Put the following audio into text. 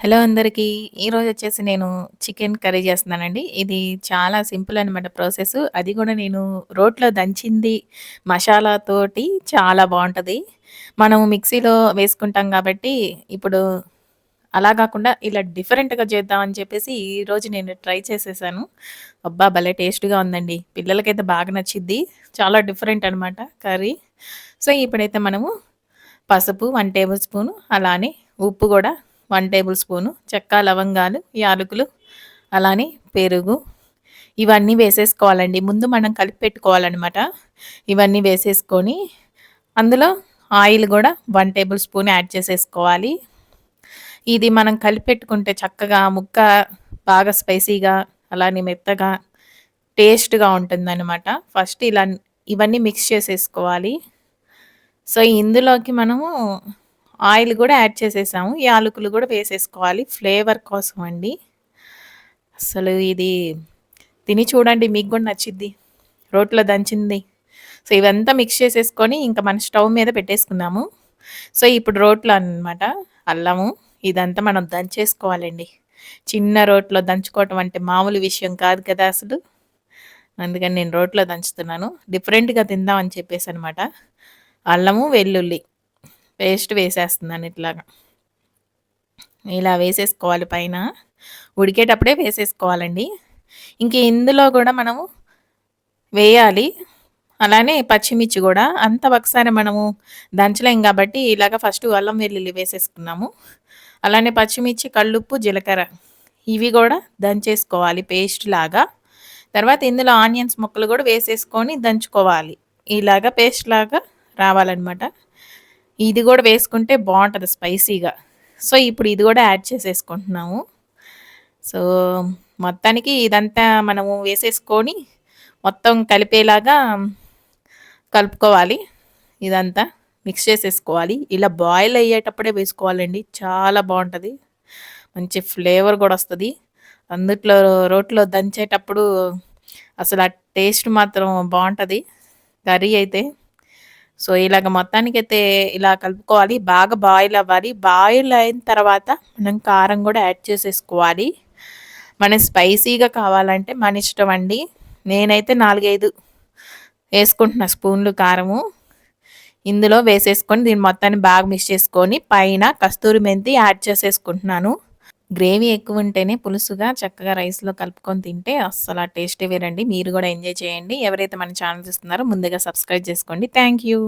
Hello అందరికీ. ఈరోజు వచ్చేసి నేను చికెన్ కర్రీ చేస్తున్నానండి. ఇది చాలా సింపుల్ అనమాట ప్రాసెస్. అది కూడా నేను రోట్లో దంచింది మసాలాతోటి చాలా బాగుంటుంది మనం మిక్సీలో వేసుకుంటాం కాబట్టి ఇప్పుడు అలా కాకుండా ఇలా డిఫరెంట్‌గా చేద్దామని చెప్పేసి ఈరోజు నేను ట్రై చేసేసాను. అబ్బా! భలే టేస్ట్‌గా ఉందండి. పిల్లలకైతే బాగా నచ్చిద్ది. చాలా డిఫరెంట్ అనమాట కర్రీ. సో, ఇప్పుడైతే మనము పసుపు వన్ టేబుల్ స్పూను అలానే ఉప్పు కూడా వన్ టేబుల్ స్పూను, చెక్క, లవంగాలు, యాలకులు, అలానే పెరుగు ఇవన్నీ వేసేసుకోవాలండి. ముందు మనం కలిపి పెట్టుకోవాలన్నమాట ఇవన్నీ వేసేసుకొని అందులో ఆయిల్ కూడా వన్ టేబుల్ స్పూన్ యాడ్ చేసేసుకోవాలి. ఇది మనం కలిపెట్టుకుంటే చక్కగా ముక్క బాగా స్పైసీగా అలానే మెత్తగా టేస్ట్‌గా ఉంటుందనమాట. ఫస్ట్ ఇలా ఇవన్నీ మిక్స్ చేసేసుకోవాలి. సో, ఇందులోకి మనము ఆయిల్ కూడా యాడ్ చేసేసాము. యాలకులు కూడా వేసేసుకోవాలి ఫ్లేవర్ కోసం అండి. అసలు ఇది తిని చూడండి మీకు కూడా నచ్చిద్ది. రోట్లో దంచింది. సో, ఇవంతా మిక్స్ చేసేసుకొని ఇంకా మన స్టవ్ మీద పెట్టేసుకుందాము. సో, ఇప్పుడు రోట్లో అనమాట అల్లము ఇదంతా మనం దంచేసుకోవాలండి. చిన్న రోట్లో దంచుకోవటం అంటే మామూలు విషయం కాదు కదా అసలు. అందుకని నేను రోట్లో దంచుతున్నాను. డిఫరెంట్‌గా తిందామని చెప్పేసి అనమాట అల్లము, వెల్లుల్లి పేస్ట్ వేసేస్తున్నాను ఇట్లాగా. ఇలా వేసేసుకోవాలి పైన. ఉడికేటప్పుడే వేసేసుకోవాలండి. ఇంక ఇందులో కూడా మనము వేయాలి. అలానే పచ్చిమిర్చి కూడా అంత ఒకసారి మనము దంచలేం కాబట్టి ఇలాగ ఫస్ట్ అల్లం, వెల్లుల్లి వేసేసుకున్నాము. అలానే పచ్చిమిర్చి, కల్లుప్పు, జీలకర్ర ఇవి కూడా దంచేసుకోవాలి పేస్ట్ లాగా. తర్వాత ఇందులో ఆనియన్స్ ముక్కలు కూడా వేసేసుకొని దంచుకోవాలి. ఇలాగ పేస్ట్ లాగా రావాలనమాట. ఇది కూడా వేసుకుంటే బాగుంటుంది స్పైసీగా. సో, ఇప్పుడు ఇది కూడా యాడ్ చేసేసుకుంటున్నాము. సో, మొత్తానికి ఇదంతా మనము వేసేసుకొని మొత్తం కలిపేలాగా కలుపుకోవాలి. ఇదంతా మిక్స్ చేసేసుకోవాలి. ఇలా బాయిల్ అయ్యేటప్పుడే వేసుకోవాలండి. చాలా బాగుంటుంది మంచి ఫ్లేవర్ కూడా వస్తుంది అందుట్లో రోట్లో దంచేటప్పుడు అసలు ఆ టేస్ట్ మాత్రం బాగుంటుంది కర్రీ అయితే. సో, ఇలాగ మొత్తానికైతే ఇలా కలుపుకోవాలి. బాగా బాయిల్ అవ్వాలి. బాయిల్ అయిన తర్వాత మనం కారం కూడా యాడ్ చేసేసుకోవాలి. మనం స్పైసీగా కావాలంటే మన ఇష్టం అండి. నేనైతే 4, 5 వేసుకుంటున్నా స్పూన్లు కారము. ఇందులో వేసేసుకొని దీన్ని మొత్తాన్ని బాగా మిక్స్ చేసుకొని పైన కస్తూరి మెంతి యాడ్ చేసేసుకుంటున్నాను. గ్రేవీ ఎక్కువ ఉంటేనే పులుసుగా చక్కగా రైస్‌లో కలుపుకొని తింటే అస్సలు ఆ టేస్టే వేరండి. మీరు కూడా ఎంజాయ్ చేయండి. ఎవరైతే మన ఛానల్ చూస్తున్నారో ముందుగా సబ్స్క్రైబ్ చేసుకోండి. Thank you.